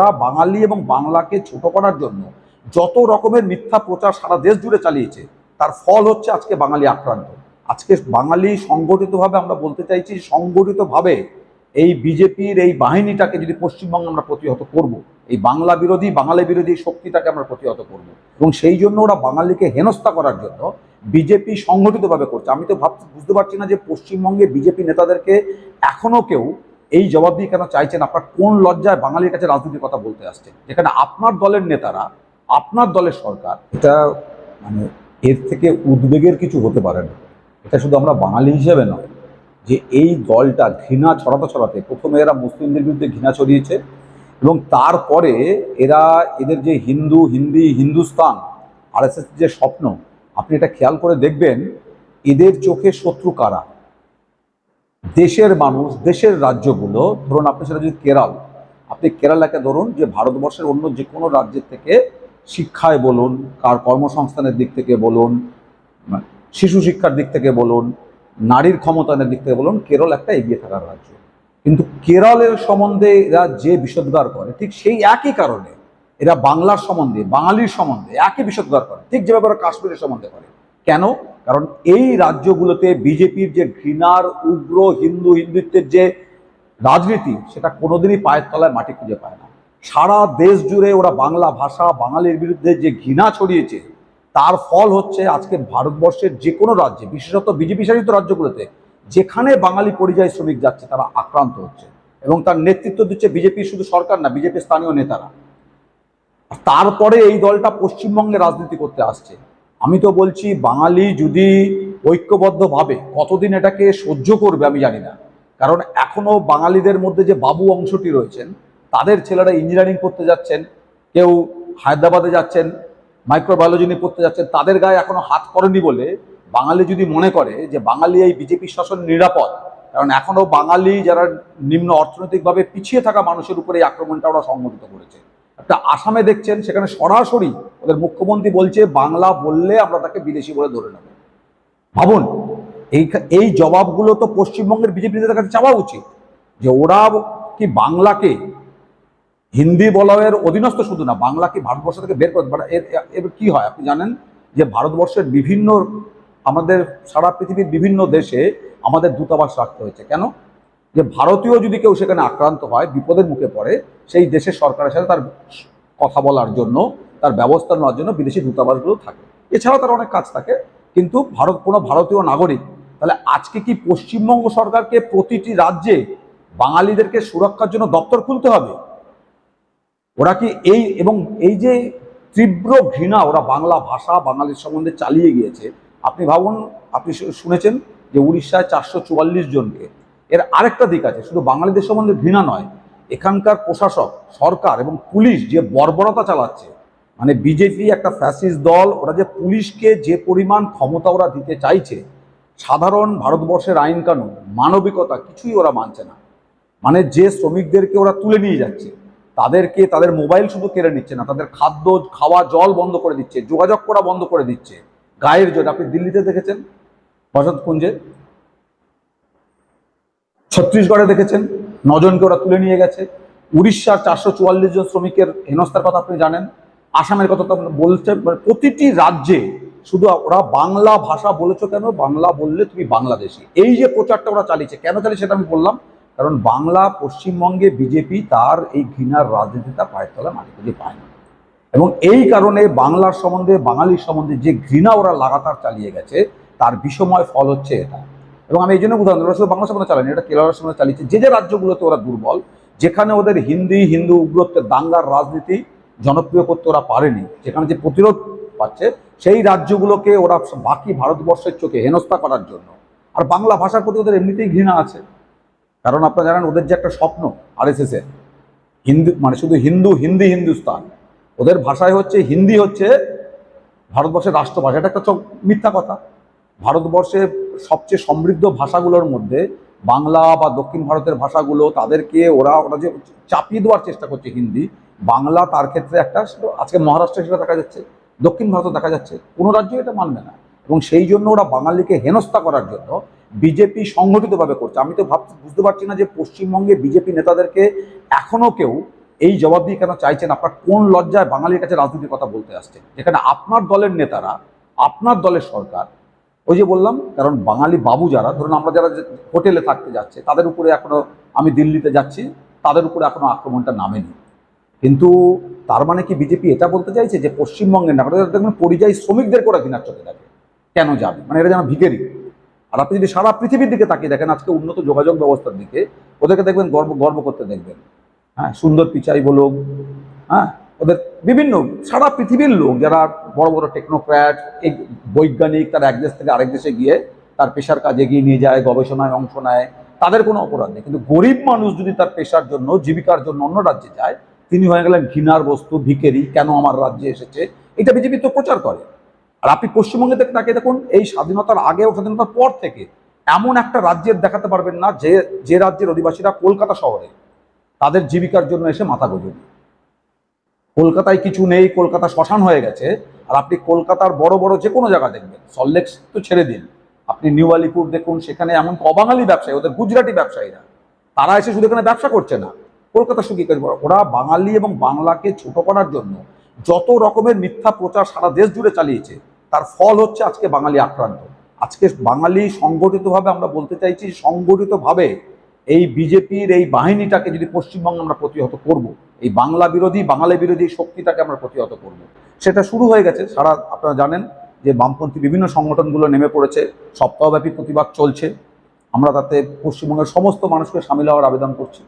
ওরা বাঙালি এবং বাংলাকে ছোট করার জন্য যত রকমের মিথ্যা প্রচার সারা দেশ জুড়ে চালিয়েছে, তার ফল হচ্ছে আজকে বাঙালি আক্রান্ত। আজকে বাঙালি সংগঠিতভাবে আমরা বলতে চাইছি, সংগঠিতভাবে এই বিজেপির এই বাহিনীটাকে যদি পশ্চিমবঙ্গে আমরা প্রতিহত করব, এই বাংলা বিরোধী, বাঙালি বিরোধী শক্তিটাকে আমরা প্রতিহত করব এবং সেই জন্য ওরা বাঙালিকে হেনস্থা করার জন্য বিজেপি সংগঠিতভাবে করছে। আমি তো ভাব বুঝতে পারছি না যে পশ্চিমবঙ্গে বিজেপি নেতাদেরকে এখনও কেউ এই জবাব দিয়ে কেন চাইছেন? আপনার কোন লজ্জায় বাঙালির কাছে রাজনীতির কথা বলতে আসছেন? যেখানে আপনার দলের নেতারা, আপনার দলের সরকার, এটা মানে এর থেকে উদ্বেগের কিছু হতে পারে না। এটা শুধু আমরা বাঙালি হিসেবে নয়, যে এই দলটা ঘৃণা ছড়াতে ছড়াতে প্রথমে এরা মুসলিমদের বিরুদ্ধে ঘৃণা ছড়িয়েছে এবং তারপরে এরা এদের যে হিন্দু, হিন্দি, হিন্দুস্তান, আর যে স্বপ্ন, আপনি এটা খেয়াল করে দেখবেন, এদের চোখে শত্রু কারা? দেশের মানুষ, দেশের রাজ্যগুলো, ধরুন আপনি সেটা যদি কেরাল, আপনি কেরালাকে ধরুন যে ভারতবর্ষের অন্য যে কোনো রাজ্যের থেকে শিক্ষায় বলুন, কার কর্মসংস্থানের দিক থেকে বলুন মানে শিশু শিক্ষার দিক থেকে বলুন, নারীর ক্ষমতায়নের দিক থেকে বলুন, কেরল একটা এগিয়ে থাকার রাজ্য। কিন্তু কেরলের সম্বন্ধে এরা যে বিষোদ্গার করে, ঠিক সেই একই কারণে এরা বাংলার সম্বন্ধে, বাঙালির সম্বন্ধে একই বিষোদ্গার করে, ঠিক যেভাবে ওরা কাশ্মীরের সম্বন্ধে করে। কেন? কারণ এই রাজ্যগুলোতে বিজেপির যে ঘৃণার, উগ্র হিন্দু হিন্দুত্বের যে রাজনীতি, সেটা কোনোদিনই পায়ের তলায় মাটি খুঁজে পায় না। সারা দেশ জুড়ে ওরা বাংলা ভাষা, বাঙালির বিরুদ্ধে যে ঘৃণা ছড়িয়েছে, তার ফল হচ্ছে আজকে ভারতবর্ষের যে কোনো রাজ্যে, বিশেষত বিজেপি শাসিত রাজ্যগুলোতে, যেখানে বাঙালি পরিযায়ী শ্রমিক যাচ্ছে, তারা আক্রান্ত হচ্ছে এবং তার নেতৃত্ব দিচ্ছে বিজেপির শুধু সরকার না বিজেপির স্থানীয় নেতারা। তারপরে এই দলটা পশ্চিমবঙ্গে রাজনীতি করতে আসছে। আমি তো বলছি, বাঙালি যদি ঐক্যবদ্ধভাবে কতদিন এটাকে সহ্য করবে আমি জানি না। কারণ এখনও বাঙালিদের মধ্যে যে বাবু অংশটি রয়েছেন, তাদের ছেলেরা ইঞ্জিনিয়ারিং করতে যাচ্ছেন, কেউ হায়দ্রাবাদে যাচ্ছেন মাইক্রোবায়োলজি নিয়ে পড়তে যাচ্ছেন, তাদের গায়ে এখনও হাত করেনি বলে বাঙালি যদি মনে করে যে বাঙালি এই বিজেপি শাসন নিরাপদ, কারণ এখনও বাঙালি যারা নিম্ন অর্থনৈতিকভাবে পিছিয়ে থাকা মানুষের উপরে এই আক্রমণটা ওরা সংগঠিত করেছে। একটা আসামে দেখছেন, সেখানে সরাসরি ওদের মুখ্যমন্ত্রী বলছে, বাংলা বললে আমরা তাকে বিদেশি বলে ধরে নেব। ভাবুন, এই এই জবাবগুলো তো পশ্চিমবঙ্গের বিজেপি নেতাদের কাছে চাওয়া উচিত, যে ওরা কি বাংলাকে হিন্দি বলয়ের অধীনস্থ শুধু না বাংলা কি ভারতবর্ষ থেকে বের করতে পারে এর এর কি হয়, আপনি জানেন? যে ভারতবর্ষের বিভিন্ন, আমাদের সারা পৃথিবীর বিভিন্ন দেশে আমাদের দূতাবাস রাখতে হয়েছে। কেন? যে ভারতীয় যদি কেউ সেখানে আক্রান্ত হয়, বিপদের মুখে পড়ে, সেই দেশের সরকারের সাথে তার কথা বলার জন্য, তার ব্যবস্থা নেওয়ার জন্য বিদেশি দূতাবাসগুলো থাকে। এছাড়াও তার অনেক কাজ থাকে। কিন্তু ভারত, কোনো ভারতীয় নাগরিক, তাহলে আজকে কি পশ্চিমবঙ্গ সরকারকে প্রতিটি রাজ্যে বাঙালিদেরকে সুরক্ষার জন্য দপ্তর খুলতে হবে? ওরা কি এই এবং এই যে তীব্র ঘৃণা ওরা বাংলা ভাষা, বাঙালির সম্বন্ধে চালিয়ে গিয়েছে, আপনি ভাবুন, আপনি শুনেছেন যে উড়িষ্যায় চারশো চুয়াল্লিশ জনকে এর আরেকটা দিক আছে, শুধু বাঙালিদের সম্বন্ধে ঘৃণা নয়, এখানকার প্রশাসক, সরকার এবং পুলিশ যে বর্বরতা চালাচ্ছে মানে বিজেপি একটা ফ্যাসিস দল, ওরা যে পুলিশকে যে পরিমাণ ক্ষমতা ওরা দিতে চাইছে, সাধারণ ভারতবর্ষের আইন কানুন, মানবিকতা কিছুই ওরা মানছে না। মানে যে শ্রমিকদেরকে ওরা তুলে নিয়ে যাচ্ছে, তাদেরকে, তাদের মোবাইল শুধু কেড়ে নিচ্ছে না, তাদের খাদ্য, খাওয়া, জল বন্ধ করে দিচ্ছে, যোগাযোগ করা বন্ধ করে দিচ্ছে, গায়ের জন্য আপনি দিল্লিতে দেখেছেন বসন্তকুঞ্জে ছত্তিশগড়ে দেখেছেন, নজনকে ওরা তুলে নিয়ে গেছে। উড়িষ্যার চারশো চুয়াল্লিশ জন শ্রমিকের হেনস্থার কথা আপনি জানেন, আসামের কথা তো আপনার বলছে মানে প্রতিটি রাজ্যে শুধু ওরা বাংলা ভাষা বলেছ কেন? বাংলা বললে তুমি বাংলাদেশি। এই যে প্রচারটা ওরা চালিয়েছে, কেন চালিয়ে সেটা আমি বললাম, কারণ বাংলা পশ্চিমবঙ্গে বিজেপি তার এই ঘৃণার রাজনীতিটা পায়ের তলা মাটি খুঁজে পায় না। এবং এই কারণে বাংলার সম্বন্ধে, বাঙালির সম্বন্ধে যে ঘৃণা ওরা লাগাতার চালিয়ে গেছে, তার বিষময় ফল হচ্ছে এটা। এবং আমি এই জন্য উদাহরণ ওরা শুধু বাংলা সম্বন্ধে চালানি এটা কেরালার সম্বন্ধে চালিয়েছে। যে যে রাজ্যগুলোতে ওরা দুর্বল, যেখানে ওদের হিন্দি, হিন্দু, উগ্রত্বের দাঙ্গার রাজনীতি জনপ্রিয় করতে ওরা পারেনি, যেখানে যে প্রতিরোধ পাচ্ছে, সেই রাজ্যগুলোকে ওরা বাকি ভারতবর্ষের চোখে হেনস্থা করার জন্য। আর বাংলা ভাষার প্রতি ওদের এমনিতেই ঘৃণা আছে। কারণ আপনারা জানেন, ওদের যে একটা স্বপ্ন আর এস এর, হিন্দু মানে শুধু হিন্দু, হিন্দি, হিন্দুস্তান, ওদের ভাষায় হচ্ছে, হিন্দি হচ্ছে ভারতবর্ষের রাষ্ট্রভাষা। এটা একটা মিথ্যা কথা। ভারতবর্ষের সবচেয়ে সমৃদ্ধ ভাষাগুলোর মধ্যে বাংলা বা দক্ষিণ ভারতের ভাষাগুলো, তাদেরকে ওরা ওরা যে চাপিয়ে দেওয়ার চেষ্টা করছে হিন্দি, বাংলা তার ক্ষেত্রে একটা আজকে মহারাষ্ট্রে সেটা দেখা যাচ্ছে, দক্ষিণ ভারতে দেখা যাচ্ছে, কোনো রাজ্য এটা মানবে না। এবং সেই জন্য ওরা বাঙালিকে হেনস্থা করার জন্য বিজেপি সংগঠিতভাবে করছে। আমি তো ভাব বুঝতে পারছি না যে পশ্চিমবঙ্গে বিজেপি নেতাদেরকে এখনও কেউ এই জবাব দিয়ে কেন চাইছেন আপনার কোন লজ্জায় বাঙালির কাছে রাজনীতির কথা বলতে আসছেন যেখানে আপনার দলের নেতারা, আপনার দলের সরকার ওই যে বললাম, কারণ বাঙালি বাবু যারা, ধরুন আমরা যারা হোটেলে থাকতে যাচ্ছে, তাদের উপরে এখনও আমি দিল্লিতে যাচ্ছি, তাদের উপরে এখনও আক্রমণটা নামেনি। কিন্তু তার মানে কি বিজেপি এটা বলতে চাইছে যে পশ্চিমবঙ্গের না দেখবেন পরিযায়ী শ্রমিকদের করে ঘৃণার চোখে দেখে, কেন যাবে? মানে এটা যেন ভিকেরি আর আপনি যদি সারা পৃথিবীর দিকে তাকিয়ে দেখেন, আজকে উন্নত যোগাযোগ ব্যবস্থার দিকে, ওদেরকে দেখবেন গর্ব গর্ব করতে দেখবেন। হ্যাঁ সুন্দর পিচাই বলুক হ্যাঁ ওদের বিভিন্ন সারা পৃথিবীর লোক, যারা বড় বড় টেকনোক্র্যাট এই বৈজ্ঞানিক, তারা এক দেশ থেকে আরেক দেশে গিয়ে তার পেশার কাজ এগিয়ে নিয়ে যায়, গবেষণায় অংশ নেয়, তাদের কোনো অপরাধ নেই। কিন্তু গরিব মানুষ যদি তার পেশার জন্য, জীবিকার জন্য অন্য রাজ্যে যায়, তিনি হয়ে গেলেন ঘৃণার বস্তু ভিকেরি কেন আমার রাজ্যে এসেছে? এটা বিজেপি তো প্রচার করে। আর আপনি পশ্চিমবঙ্গে থেকে তাকে দেখুন, এই স্বাধীনতার আগে ও স্বাধীনতার পর থেকে এমন একটা রাজ্যের দেখাতে পারবেন না যে যে রাজ্যের অধিবাসীরা কলকাতা শহরে তাদের জীবিকার জন্য এসে মাথা গোজে কলকাতায় কিছু নেই, কলকাতা শ্মশান হয়ে গেছে, আর আপনি কলকাতার বড় বড় যে কোনো জায়গা দেখবেন। সল্লেক তো ছেড়ে দিন। আপনি নিউ আলিপুর দেখুন, সেখানে এমন অবাঙালি ব্যবসায়ী, ওদের গুজরাটি ব্যবসায়ীরা, তারা এসে শুধু এখানে ব্যবসা করছে না। কলকাতা শুকিয়ে গেছে ওরা বাঙালি এবং বাংলাকে ছোট করার জন্য যত রকমের মিথ্যা প্রচার সারা দেশ জুড়ে চালিয়েছে, তার ফল হচ্ছে আজকে বাঙালি আক্রান্ত। আজকে বাঙালি সংগঠিতভাবে আমরা বলতে চাইছি, সংগঠিতভাবে এই বিজেপির এই বাহিনীটাকে যদি পশ্চিমবঙ্গে আমরা প্রতিহত করব, এই বাংলা বিরোধী, বাঙালি বিরোধী শক্তিটাকে আমরা প্রতিহত করব। সেটা শুরু হয়ে গেছে। সারা আপনারা জানেন যে বামপন্থী বিভিন্ন সংগঠনগুলো নেমে পড়েছে। সপ্তাহব্যাপী প্রতিবাদ চলছে। আমরা তাতে পশ্চিমবঙ্গের সমস্ত মানুষকে সামিল হওয়ার আবেদন করছি।